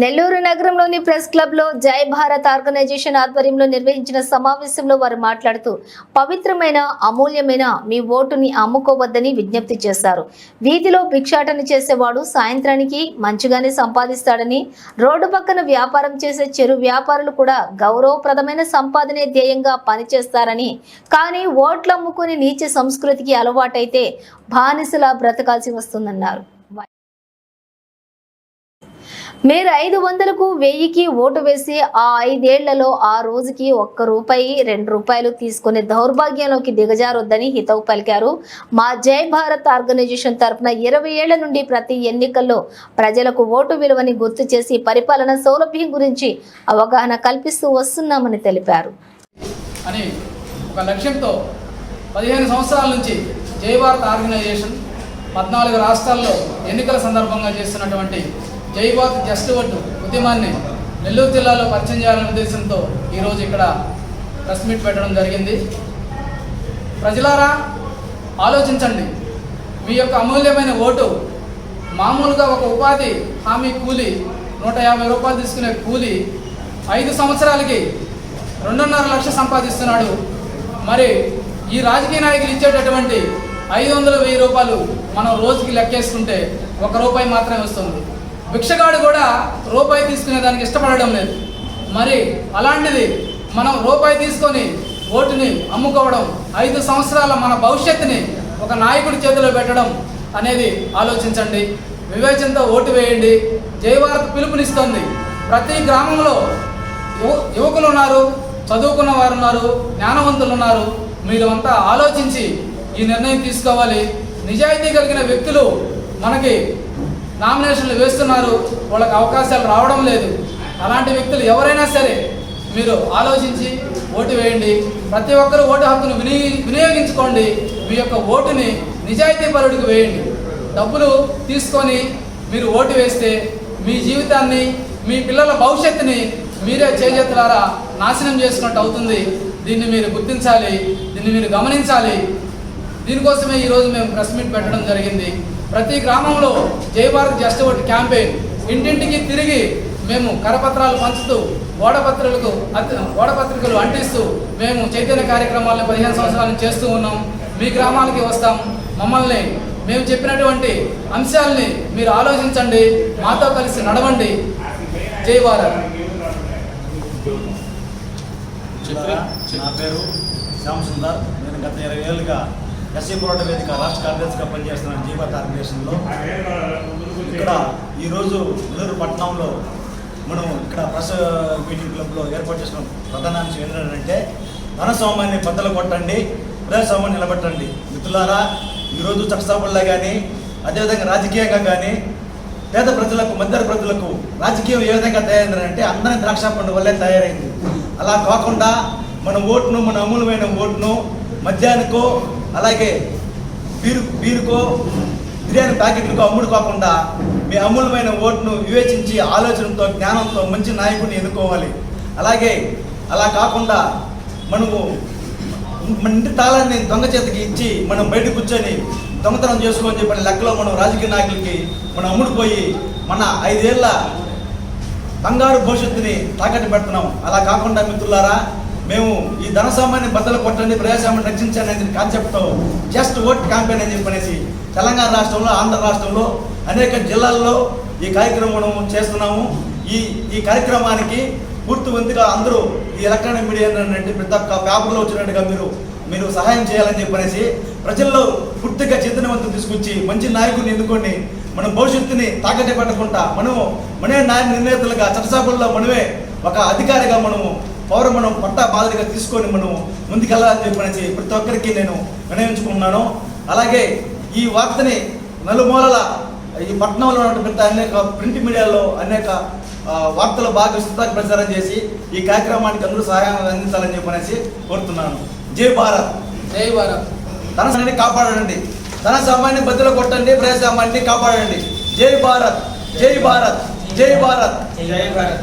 నెల్లూరు నగరంలోని ప్రెస్ క్లబ్లో జై భారత్ ఆర్గనైజేషన్ ఆధ్వర్యంలో నిర్వహించిన సమావేశంలో వారు మాట్లాడుతూ పవిత్రమైన అమూల్యమైన మీ ఓటుని అమ్ముకోవద్దని విజ్ఞప్తి చేశారు. వీధిలో భిక్షాటన చేసేవాడు సాయంత్రానికి మంచిగానే సంపాదిస్తాడని రోడ్డు పక్కన వ్యాపారం చేసే చెరు వ్యాపారులు కూడా గౌరవప్రదమైన సంపాదనే ధ్యేయంగా పనిచేస్తారని కానీ ఓట్లు అమ్ముకుని నీచ సంస్కృతికి అలవాటైతే బానిసలా బ్రతకాల్సి వస్తుందన్నారు. మీరు ఐదు వందలకు వెయ్యికి ఓటు వేసి ఆ ఐదేళ్ళలో ఆ రోజుకి ఒక్క రూపాయి రెండు రూపాయలు తీసుకునే దౌర్భాగ్యంలోకి దిగజారొద్దని హితవు పలికారు. మా జై భారత్ ఆర్గనైజేషన్ తరఫున ఇరవై ఏళ్ళ నుండి ప్రతి ఎన్నికల్లో ప్రజలకు ఓటు విలువని గుర్తు చేసి పరిపాలన సౌలభ్యం గురించి అవగాహన కల్పిస్తూ వస్తున్నామని తెలిపారు. అని ఒక లక్ష్యంతో పదిహేను సంవత్సరాల నుంచి జై భారత్ ఆర్గనైజేషన్ పద్నాలుగు రాష్ట్రాల్లో ఎన్నికల సందర్భంగా చేస్తున్నటువంటి జై భారత్ జస్ట్ ఓటు ఉద్యమాన్ని నెల్లూరు జిల్లాలో పరిచయం చేయాలనే ఉద్దేశంతో ఈరోజు ఇక్కడ ప్రెస్ మీట్ పెట్టడం జరిగింది. ప్రజలారా ఆలోచించండి. మీ యొక్క అమూల్యమైన ఓటు మామూలుగా ఒక ఉపాధి హామీ కూలి నూట యాభై రూపాయలు తీసుకునే కూలి ఐదు సంవత్సరాలకి రెండున్నర లక్ష సంపాదిస్తున్నాడు. మరి ఈ రాజకీయ నాయకులు ఇచ్చేటటువంటి ఐదు వందల వెయ్యి రూపాయలు మనం రోజుకి లెక్కేసుకుంటే ఒక రూపాయి మాత్రమే వస్తుంది. భిక్షగాడు కూడా రూపాయి తీసుకునే దానికి ఇష్టపడడం లేదు. మరి అలాంటిది మనం రూపాయి తీసుకొని ఓటుని అమ్ముకోవడం ఐదు సంవత్సరాల మన భవిష్యత్తుని ఒక నాయకుడి చేతిలో పెట్టడం అనేది ఆలోచించండి. వివేచనతో ఓటు వేయండి. జయభారత్ పిలుపునిస్తోంది. ప్రతి గ్రామంలో యువ యువకులు ఉన్నారు చదువుకున్న వారు ఉన్నారు జ్ఞానవంతులు ఉన్నారు. మీరు అంతా ఆలోచించి ఈ నిర్ణయం తీసుకోవాలి. నిజాయితీ కలిగిన వ్యక్తులు మనకి నామినేషన్లు వేస్తున్నారు వాళ్ళకి అవకాశాలు రావడం లేదు. అలాంటి వ్యక్తులు ఎవరైనా సరే మీరు ఆలోచించి ఓటు వేయండి. ప్రతి ఒక్కరూ ఓటు హక్కును విని వినియోగించుకోండి. మీ యొక్క ఓటుని నిజాయితీ పరుడికి వేయండి. డబ్బులు తీసుకొని మీరు ఓటు వేస్తే మీ జీవితాన్ని మీ పిల్లల భవిష్యత్తుని మీరే చేజెత్తులారా నాశనం చేసుకున్నట్టు అవుతుంది. దీన్ని మీరు గుర్తించాలి. దీన్ని మీరు గమనించాలి. దీనికోసమే ఈరోజు మేము ప్రెస్ మీట్ పెట్టడం జరిగింది. ప్రతి గ్రామంలో జై భారత్ జస్ట్ ఓట్ క్యాంపెయిన్. ఇంటింటికి తిరిగి మేము కరపత్రాలు పంచుతూ ఓడపత్రికలకు ఓడపత్రికలు అంటిస్తూ మేము చైతన్య కార్యక్రమాలను పదిహేను సంవత్సరాల నుంచి చేస్తూ ఉన్నాం. మీ గ్రామానికి వస్తాం. మమ్మల్ని మేము చెప్పినటువంటి అంశాలని మీరు ఆలోచించండి. మాతో కలిసి నడవండి. జై భారత్. నా పేరు శ్యామ్ సుందర్. నేను గత ఇరవై ఏళ్ళుగా ఎస్సీ పోరాట వేదిక రాష్ట్ర కార్యదర్శిగా పనిచేస్తున్నాను జీవా కార్పొరేషన్లో ఇక్కడ ఈరోజు నెల్లూరు పట్టణంలో మనం ఇక్కడ ప్రెస్ మీటింగ్ క్లబ్లో ఏర్పాటు చేసిన ప్రధానాంశం ఏంటంటే ధనస్వామాన్ని బద్దలు కొట్టండి ప్రజాస్వామాన్ని నిలబెట్టండి. మిత్రులారా ఈరోజు చట్టసభల్లో కానీ అదేవిధంగా రాజకీయంగా కానీ పేద ప్రజలకు మధ్య ప్రజలకు రాజకీయం ఏ విధంగా తయారైందంటే అందరి ద్రాక్ష పండు వల్లే తయారైంది. అలా కాకుండా మన ఓటును మన అమూలమైన ఓటును మద్యానికో అలాగే బీరు బీరుకో బిర్యానీ ప్యాకెట్లకు అమ్ముడు కాకుండా మీ అమూలమైన ఓటును వివేచించి ఆలోచనతో జ్ఞానంతో మంచి నాయకుడిని ఎన్నుకోవాలి. అలాగే అలా కాకుండా మనము మన ఇంటి తాళాన్ని దొంగ చేతికి ఇచ్చి మనం బయట కూర్చొని దొంగతనం చేసుకోని చెప్పిన లెక్కలో మనం రాజకీయ నాయకులకి మనం అమ్ముడుపోయి మన ఐదేళ్ళ బంగారు భవిష్యత్తుని తాకట్టు పెడుతున్నాం. అలా కాకుండా మిత్రులారా మేము ఈ ధనసామాన్ని బద్దలు కొట్టండి ప్రజాస్వామ్యం రక్షించండి అనే కాన్సెప్ట్తో జస్ట్ ఓట్ క్యాంపెయిన్ అని చెప్పనేసి తెలంగాణ రాష్ట్రంలో ఆంధ్ర రాష్ట్రంలో అనేక జిల్లాల్లో ఈ కార్యక్రమం చేస్తున్నాము. ఈ ఈ కార్యక్రమానికి పూర్తి వంతుగా అందరూ ఈ ఎలక్ట్రానిక్ మీడియా ప్రతి ఒక్క పేపర్లో వచ్చినట్టుగా మీరు మీరు సహాయం చేయాలని చెప్పనేసి ప్రజల్లో పూర్తిగా చైతన్యవంతం తీసుకొచ్చి మంచి నాయకుడిని ఎన్నుకొని మన భవిష్యత్తుని తాకట్టు పెట్టకుండా మనము మనమే న్యాయ నిర్ణేతలుగా చట్టసభల్లో మనమే ఒక అధికారిగా మనము పౌర మనం పట్టా బాధ్యతగా తీసుకొని మనము ముందుకెళ్ళాలని చెప్పనేసి ప్రతి ఒక్కరికి నేను వినయించుకుంటున్నాను అలాగే ఈ వార్తని నలుమూలల ఈ పట్టణంలో ఉన్నటువంటి అనేక ప్రింట్ మీడియాలో అనేక వార్తలు బాగా విస్తృతంగా ప్రచారం చేసి ఈ కార్యక్రమానికి అందరూ సహాయం అందించాలని చెప్పనేసి కోరుతున్నాను. జై భారత్. జై భారత్. సామాన్ని కాపాడండి. ధన సామాన్ని బద్దలు కొట్టండి ప్రజాస్వామ్యాన్ని కాపాడండి. జై భారత్ జై భారత్ జై భారత్. జై భారత్.